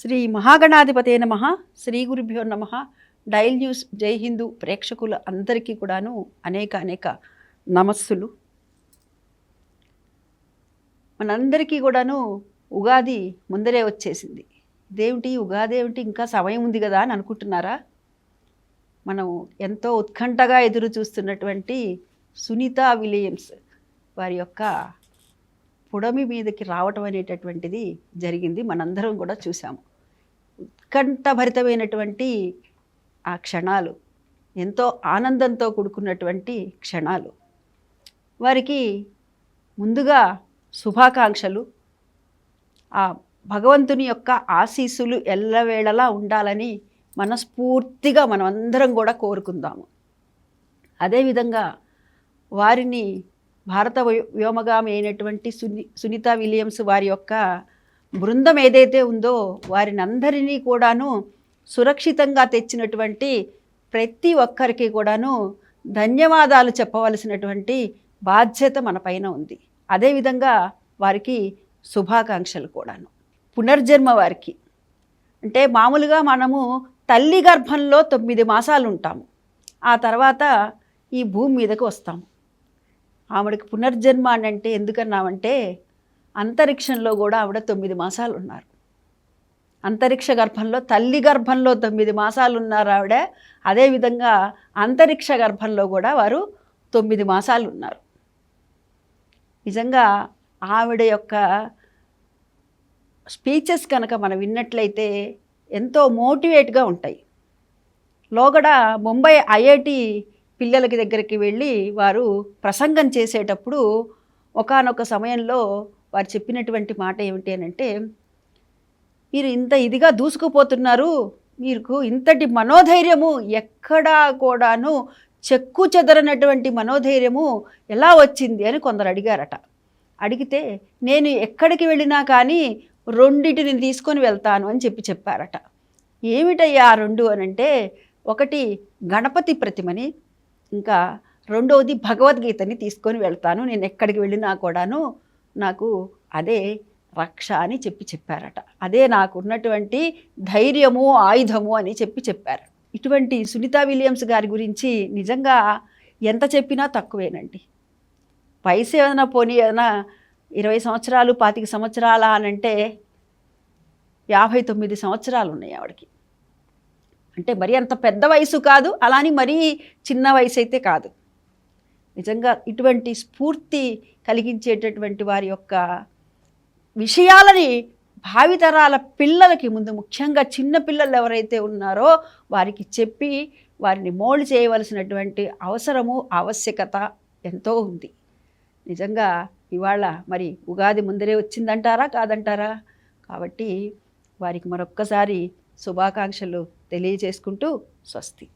శ్రీ మహాగణాధిపతే నమ శ్రీ గురుభ్యో నమ. డైల్ న్యూస్ జై హిందూ ప్రేక్షకుల అందరికీ కూడాను అనేక అనేక నమస్సులు. మనందరికీ కూడాను ఉగాది ముందరే వచ్చేసింది. ఇదేమిటి? ఉగాది ఏమిటి? ఇంకా సమయం ఉంది కదా అని అనుకుంటున్నారా? మనం ఎంతో ఉత్కంఠగా ఎదురు చూస్తున్నటువంటి సునీత విలియమ్స్ వారి యొక్క పుడమి మీదకి రావటం అనేటటువంటిది జరిగింది. మనందరం కూడా చూసాము ఉత్కంఠభరితమైనటువంటి ఆ క్షణాలు ఎంతో ఆనందంతో కూడుకున్నటువంటి క్షణాలు. వారికి ముందుగా శుభాకాంక్షలు. ఆ భగవంతుని యొక్క ఆశీస్సులు ఎల్లవేళలా ఉండాలని మనస్ఫూర్తిగా మనం అందరం కూడా కోరుకుందాము. అదేవిధంగా వారిని భారత వ్య- వ్యోమగామి అయినటువంటి సుని సునీత విలియమ్స్ వారి యొక్క బృందం ఏదైతే ఉందో వారిని అందరినీ కూడాను సురక్షితంగా తెచ్చినటువంటి ప్రతి ఒక్కరికి కూడాను ధన్యవాదాలు చెప్పవలసినటువంటి బాధ్యత మన పైన ఉంది. అదేవిధంగా వారికి శుభాకాంక్షలు కూడాను. పునర్జన్మ వారికి. అంటే మామూలుగా మనము తల్లి గర్భంలో తొమ్మిది మాసాలు ఉంటాము ఆ తర్వాత ఈ భూమి మీదకు వస్తాము. ఆవిడకి పునర్జన్మ అని అంటే ఎందుకన్నామంటే అంతరిక్షంలో కూడా ఆవిడ తొమ్మిది మాసాలు ఉన్నారు అంతరిక్ష గర్భంలో తల్లి గర్భంలో తొమ్మిది మాసాలు ఉన్నారు ఆవిడ అదేవిధంగా అంతరిక్ష గర్భంలో కూడా వారు తొమ్మిది మాసాలు ఉన్నారు నిజంగా ఆవిడ యొక్క స్పీచెస్ కనుక మనం విన్నట్లయితే ఎంతో మోటివేట్గా ఉంటాయి. లోగడ ముంబై ఐఐటి పిల్లలకి దగ్గరికి వెళ్ళి వారు ప్రసంగం చేసేటప్పుడు ఒకానొక సమయంలో వారు చెప్పినటువంటి మాట ఏమిటి అని అంటే మీరు ఇంత ఇదిగా దూసుకుపోతున్నారు మీకు ఇంతటి మనోధైర్యము ఎక్కడా కూడాను చెక్కు చెదరనటువంటి మనోధైర్యము ఎలా వచ్చింది? అని కొందరు అడిగారట. అడిగితే నేను ఎక్కడికి వెళ్ళినా కానీ రెండింటిని తీసుకొని వెళ్తాను అని చెప్పి చెప్పారట. ఏమిటయ్యా ఆ రెండు? అని అంటే ఒకటి గణపతి ప్రతిమని ఇంకా రెండవది భగవద్గీతని తీసుకొని వెళ్తాను. నేను ఎక్కడికి వెళ్ళినా కూడాను నాకు అదే రక్ష అని చెప్పి చెప్పారట. అదే నాకు ఉన్నటువంటి ధైర్యము ఆయుధము అని చెప్పి చెప్పారు. ఇటువంటి సునీత విలియమ్స్ గారి గురించి నిజంగా ఎంత చెప్పినా తక్కువేనండి. వయసు ఏదైనా పోనీ ఏదైనా ఇరవై సంవత్సరాలు పాతిక సంవత్సరాల అని అంటే యాభై తొమ్మిది సంవత్సరాలు ఉన్నాయి ఆవిడకి. అంటే మరి అంత పెద్ద వయసు కాదు అలాని మరీ చిన్న వయసు అయితే కాదు. నిజంగా ఇటువంటి స్ఫూర్తి కలిగించేటటువంటి వారి యొక్క విషయాలని భావితరాల పిల్లలకి ముందు ముఖ్యంగా చిన్న పిల్లలు ఎవరైతే ఉన్నారో వారికి చెప్పి వారిని మోల్డ్ చేయవలసినటువంటి అవసరము ఆవశ్యకత ఎంతో ఉంది. నిజంగా ఇవాళ మరి ఉగాది ముందరే వచ్చిందంటారా? కాదంటారా? కాబట్టి వారికి మరొక్కసారి శుభాకాంక్షలు తెలియజేసుకుంటూ స్వస్తి.